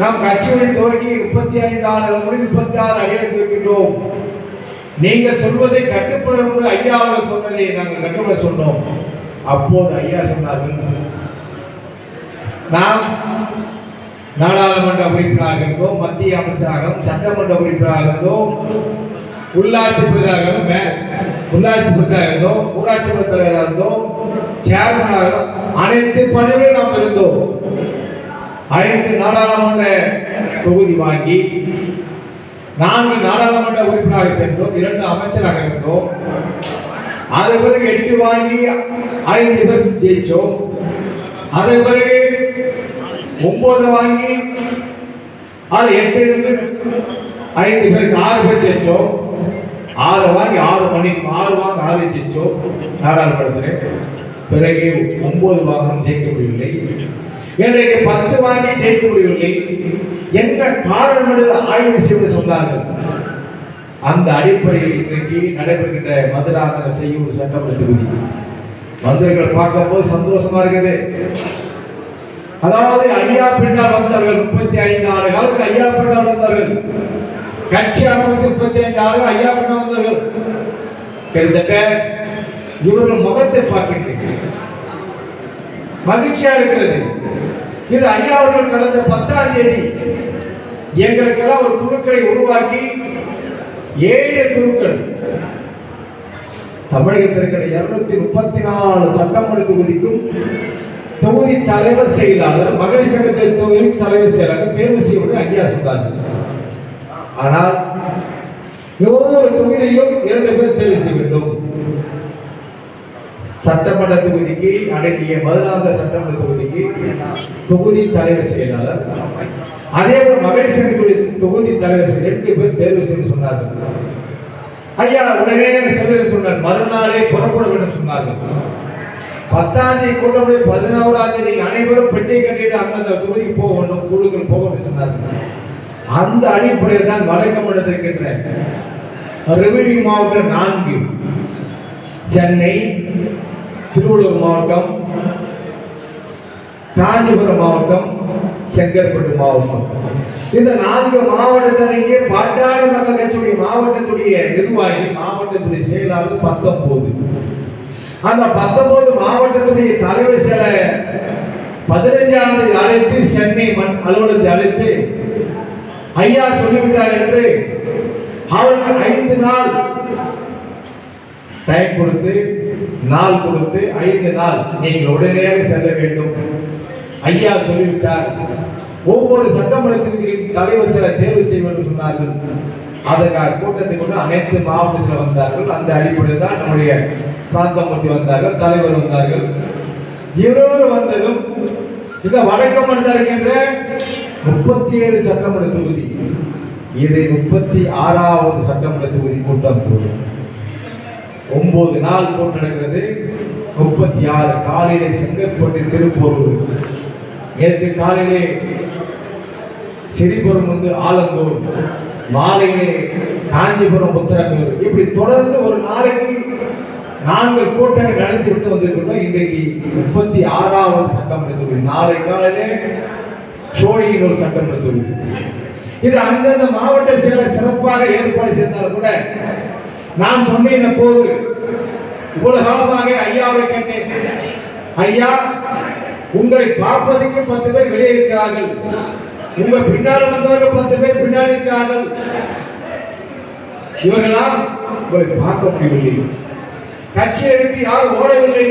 நாம் கட்சியை துவங்கி முப்பத்தி ஐந்து ஆறு முடிந்து முப்பத்தி ஆறு அடியெடுத்து வைக்கின்றோம். நீங்க சொல்வதை கட்டுப்படும் என்று ஐயா அவர்கள் சொன்னதை நாங்கள் கட்டுப்பட சொன்னோம். அப்போது ஐயா சொன்னார்கள் நாம் நாடாளுமன்ற உறுப்பினராக இருந்தோம் மத்திய அமைச்சராகவும் சட்டமன்ற உறுப்பினராக இருந்தோம் உள்ளாட்சி பிரதியாக மேக்ஸ் உள்ளாட்சி பிரதியாக இருந்தோம் ஊராட்சி மன்ற தலைவராக இருந்தோம் சேர்மனாக அனைத்து பதவியும் நாம் இருந்தோம் ஐந்து நாடாளுமன்ற தொகுதி வாங்கி நான்கு நாடாளுமன்ற உறுப்பினராக சென்றோம் இரண்டு அமைச்சராக இருந்தோம். அது பிறகு எட்டு வாங்கி ஐந்து பேர் ஜெயிச்சோம். அதே பிறகு ஒன்பது வாங்கி அது எட்டு இருந்து ஐந்து பேருக்கு ஆறு பேர் ஜெயிச்சோம். ஆறு வாங்கி ஆறு மணிக்கு ஆறு வாங்க ஆறு ஜெயிச்சோம். நாடாளுமன்றத்தில். பிறகு ஒன்பது வாகனம் ஜெயிக்க முடியவில்லை இன்றைக்கு பத்து வாங்கி ஜெயிக்க முடியவில்லை. என்ன காரணம் என்று ஆய்வு செய்து சொன்னார்கள். அந்த அடிப்படையில் இன்றைக்கு நடைபெறுகின்ற மதுராந்தக செய்யூர் சட்டமன்ற தொகுதி. மதுரைகள் பார்க்கும்போது சந்தோஷமா இருக்குது. அதாவது ஐயா பின்னால் வந்தார்கள் முப்பத்தி ஐந்து ஆண்டு காலத்துக்கு ஐயா பின்னால் வந்தார்கள். கட்சி அமைப்பு முப்பத்தி ஐந்து ஆண்டு ஐயா பின்னால் வந்தார்கள். கிட்டத்தட்ட இவர்கள் முகத்தை பார்க்கின்றீர்கள். மகிழ்ச்சியா இருக்கிறது. இது ஐயா அவர்கள் கடந்த பத்தாம் தேதி எங்களுக்கெல்லாம் ஒரு குழுக்களை உருவாக்கி ஏழு குழுக்கள். தமிழகத்திற்கு இருநூத்தி முப்பத்தி நாலு சட்டமன்ற தொகுதிக்கும் தொகுதி தலைவர் செயலாளர் மகளிர் சங்கத்தின் தொகுதி தலைவர் செயலாளர் தேர்வு செய்வது ஐயா சொன்னார். ஆனால் ஒவ்வொரு தொகுதியிலும் இரண்டு பேர் தேர்வு செய்ய வேண்டும்? சட்டமன்ற தொகுதிக்கு அடங்கிய மதுராந்த சட்டமன்ற தொகுதிக்கு தொகுதி தலைவர் செயலாளர். அதே போல மகளிர் சங்கத்துடைய தொகுதி தலைவர் செய்ய ரெண்டு பேர் தேர்வு செய்து சொன்னார்கள். ஐயா உடனே செல்வர் சொன்னார். மறுநாளே புறப்பட வேண்டும் சொன்னார்கள். பத்தாம் தேதி கூட்டப்படி பதினோராம் தேதி அனைவரும் பெட்டி கட்டிட்டு அந்தந்த தொகுதிக்கு போக வேண்டும் குழுக்கள் போக வேண்டும் சொன்னார்கள். அந்த அடிப்படையில் தான் வழக்கம் இருக்கின்ற ரெவென்யூ மாவட்டம் நான்கு. சென்னை திருவள்ளூர் மாவட்டம் காஞ்சிபுரம் மாவட்டம் செங்கற்பட்டு மாவட்டம். இந்த நான்கு மாவட்டத்திலேயே பாட்டாளி மக்கள் கட்சியுடைய மாவட்டத்துடைய நிர்வாகி மாவட்டத்துடைய செயலாளர் பத்தொன்பது. அந்த பத்தொன்பது மாவட்டத்துடைய தலைவர் சில பதினைஞ்சாம் தேதி அழைத்து சென்னை மண் அலுவலகத்தை அழைத்து ஐயா சொல்லிவிட்டார் என்று அவருக்கு ஐந்து நாள் டைம் கொடுத்து நாள் கொடுத்து ஐந்து நாள் நீங்கள் உடனடியாக செல்ல வேண்டும். ஐயா சொல்லிவிட்டார் ஒவ்வொரு சட்டமன்றத்திற்கும் தலைவர் சில தேர்வு செய்ய சொன்னார்கள். அதற்காக கூட்டத்தை கொண்டு அனைத்து மாவட்டத்தில் வந்தார்கள். அந்த அடிப்படையில் தான் நம்முடைய சாந்தமூர்த்தி வந்தார்கள் தலைவர் வந்தார்கள். இருவர் வந்ததும் இந்த வடக்கு மண்டலம் இருக்கின்ற முப்பத்தி ஏழு சட்டமன்ற தொகுதி இதை முப்பத்தி ஆறாவது சட்டமன்ற தொகுதி கூட்டம் கூடும் ஒன்பது நாள் போட்டு நடக்கிறது முப்பத்தி ஆறு காலையிலே செங்கற்பட்டு திருப்பூர். நேற்று காலையிலே சிறிபுரம் வந்து ஆலந்தூர். மாலையிலே காஞ்சிபுரம் புத்தரங்கூர் இப்படி தொடர்ந்து ஒரு நாளைக்கு நான்கு கூட்டணி நடத்தி விட்டு வந்திருக்கிறோம் இன்றைக்கு முப்பத்தி ஆறாவது சட்டம் தொகுதி நாளை காலையிலே சோழியின் ஒரு சட்டம் தொகுதி இது அந்தந்த மாவட்ட செயலர் சிறப்பாக ஏற்பாடு செய்தாலும் கூட நான் சொன்னேன் போது இவ்வளவு காலமாக ஐயாவை கேட்டேன். ஐயா உங்களை பார்ப்பதற்கு பத்து பேர் வெளியே இருக்கிறார்கள். உங்கள் பின்னால் வந்தவர்கள் பத்து பேர் பின்னால் இருக்கிறார்கள். இவர்களால் உங்களை பார்க்க முடியவில்லை. கட்சியை எடுத்து யாரும் ஓடவில்லை.